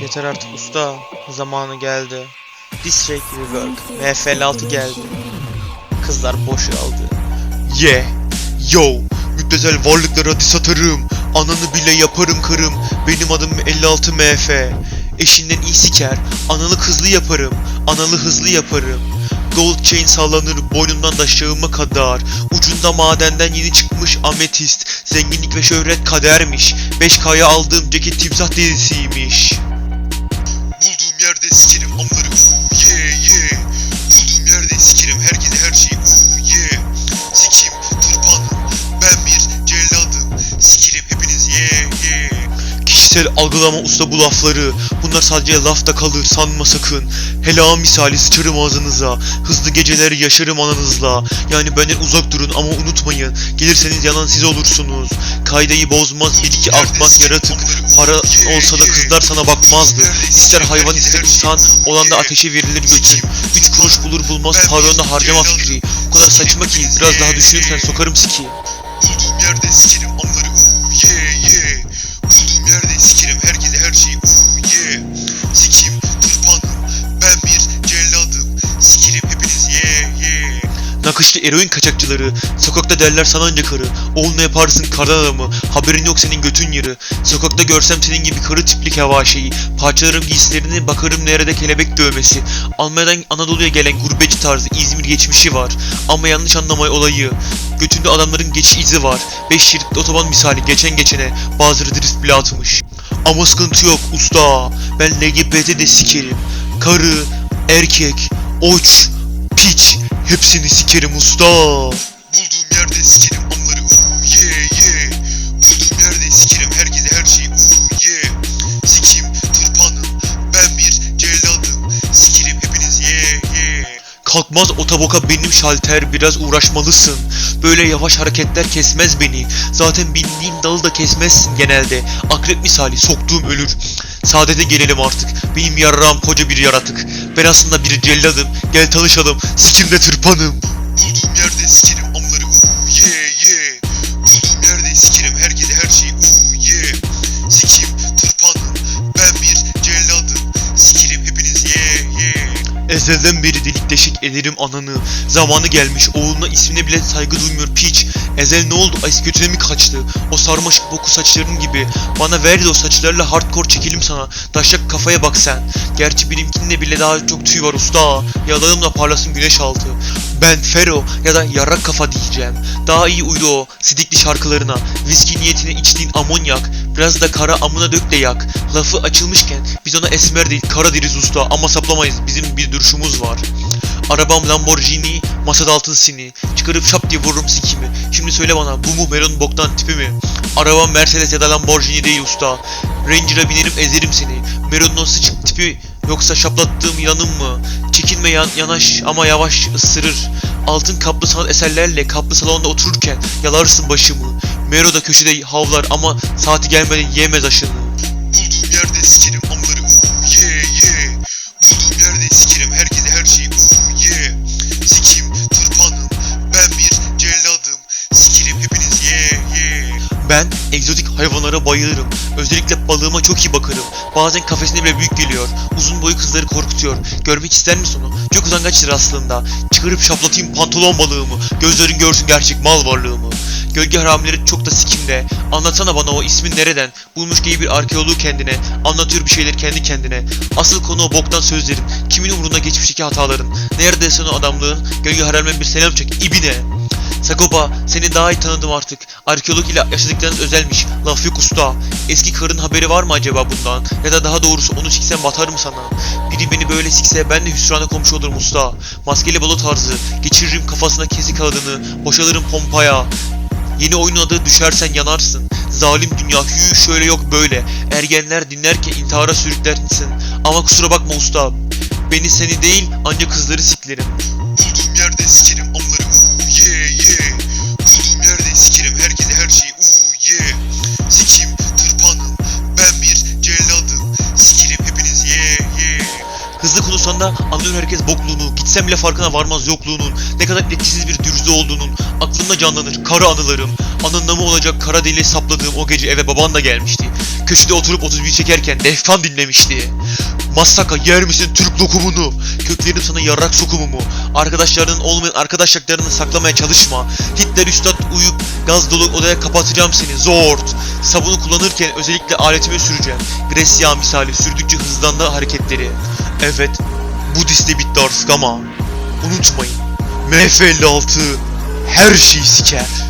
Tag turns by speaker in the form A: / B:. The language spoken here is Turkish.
A: Yeter artık usta. Zamanı geldi. Distract Rework. MFL6 geldi. Kızlar boşaldı.
B: Yeah, yo, müptezel varlıklara diss atarım. Ananı bile yaparım karım. Benim adım 56 MF.
A: Eşinden iyi siker. Analı kızlı yaparım. Analı hızlı yaparım.
B: Gold chain sallanır boynumdan da şağıma kadar. Ucunda madenden yeni çıkmış ametist. Zenginlik ve şöhret kadermiş. 5K'ya aldığım ceket timsah derisiymiş. Kişisel algılama usta bu lafları. Bunlar sadece lafta kalır sanma sakın. Hela misali sıçarım ağzınıza. Hızlı geceler yaşarım ananızla. Yani benden uzak durun ama unutmayın. Gelirseniz yanan siz olursunuz. Kaydayı bozmaz bil ki artmak yaratık. Para olsa da kızlar sana bakmazdı. İster hayvan ister insan olan da ateşe verilir göçün. Üç kuruş bulur bulmaz pavyonda harcama fikri. O kadar saçma ki biraz daha düşünürsen sokarım siki. Bulduğum yerde sikerim Nakışlı eroin kaçakçıları Sokakta derler sana anca karı Oğul ne yaparsın kardan adamı Haberin yok senin götün yarı Sokakta görsem senin gibi karı tiplik hava şeyi Parçalarım giysilerini bakarım nerede kelebek dövmesi. Almanya'dan Anadolu'ya gelen gurbetçi tarzı İzmir geçmişi var. Ama yanlış anlamay olayı Götünde adamların geçiş izi var. 5 şeritli otoban misali geçen geçene Bazıları drift bile atmış. Ama sıkıntı yok usta Ben LGBT de sikerim. Karı, erkek, oç, piç Hepsini sikerim usta. Otoboka benim şalter biraz uğraşmalısın. Böyle yavaş hareketler kesmez beni. Zaten bindiğin dalı da kesmezsin genelde. Akrep misali soktuğum ölür. Saadete gelelim artık. Benim yarrağım koca bir yaratık. Ben aslında bir celladım. Gel tanışalım. Sikimde tırpanım. Bulduğum yerde sikerim Ezelden beri delik deşik ederim ananı. Zamanı gelmiş oğluna ismine bile saygı duymuyor piç. Ezel ne oldu? Ay götüne mi kaçtı? O sarmaşık boku saçların gibi. Bana ver de o saçlarla hardcore çekelim sana. Taşak kafaya bak sen. Gerçi benimkinde bile daha çok tüy var usta. Yalanımla parlasın güneş altı. Ben Fero ya da yarrak kafa diyeceğim. Daha iyi uydu o sidikli şarkılarına. Viski niyetine içtiğin amonyak. Biraz da kara amına dök de yak. Lafı açılmışken biz ona esmer değil kara deriz usta ama saplamayız bizim bir duruşumuz var. Arabam Lamborghini, masada altın sini. Çıkarıp şap diye vururum sikimi. Şimdi söyle bana bu mu Meron boktan tipi mi? Arabam Mercedes ya da Lamborghini değil usta. Ranger'a binerim ezerim seni. Meron'un o sıçık tipi yoksa şaplattığım yanım mı? Çekinme yan, yanaş ama yavaş ısırır. Altın kaplı sanat eserlerle kaplı salonda otururken yalarsın başımı. Mero da köşede havlar ama saati gelmeden yemez aşını. Ben egzotik hayvanlara bayılırım. Özellikle balığıma çok iyi bakarım. Bazen kafesine bile büyük geliyor. Uzun boyu kızları korkutuyor. Görmek ister misin onu? Çok utangaçtır aslında. Çıkarıp şaplatayım pantolon balığımı. Gözlerin görsün gerçek mal varlığımı. Gölge haramileri çok da sikimde. Anlatsana bana o ismin nereden? Bulmuş gibi bir arkeoloğu kendine. Anlatıyor bir şeyler kendi kendine. Asıl konu o boktan sözlerin. Kimin umurunda geçmişteki hataların? Neredesin o adamlığın? Gölge haramilerine bir selam çek. ibine. Sagopa seni daha iyi tanıdım artık. Arkeolog ile yaşadıklarınız özelmiş. Laf yok usta. Eski karın haberi var mı acaba bundan? Ya da daha doğrusu onu siksen batar mı sana? Biri beni böyle sikse ben de hüsrana komşu olurum usta. Maskeli balo tarzı. Geçiririm kafasına kesik adını. Boşalırım pompaya. Yeni oyunun adı düşersen yanarsın. Zalim dünya hü şöyle yok böyle. Ergenler dinlerken intihara sürüklersin. Ama kusura bakma usta. Beni seni değil ancak kızları siklerim. Bulduğum yerde sikerim Hızlı konuşsan da anlıyor herkes bokluğunu. Gitsem bile farkına varmaz yokluğunun. Ne kadar etkisiz bir dürüzde olduğunun. Aklımı kafamda canlanır kara anılarım. Anında olacak kara deliğe sapladığım o gece eve baban da gelmişti. Köşede oturup 31 çekerken defkan dinlemişti. Masaka yer misin Türk lokumunu? Köklerim sana yarrak sokumumu. Arkadaşlarının olmayan arkadaşlıklarını saklamaya çalışma. Hitler üstad uyup gaz dolu odaya kapatacağım seni zort. Sabunu kullanırken özellikle aletime süreceğim. Grecia misali sürdükçe hızlandı hareketleri. Evet bu dizide bitti artık ama unutmayın. MF56 her şeyi siker.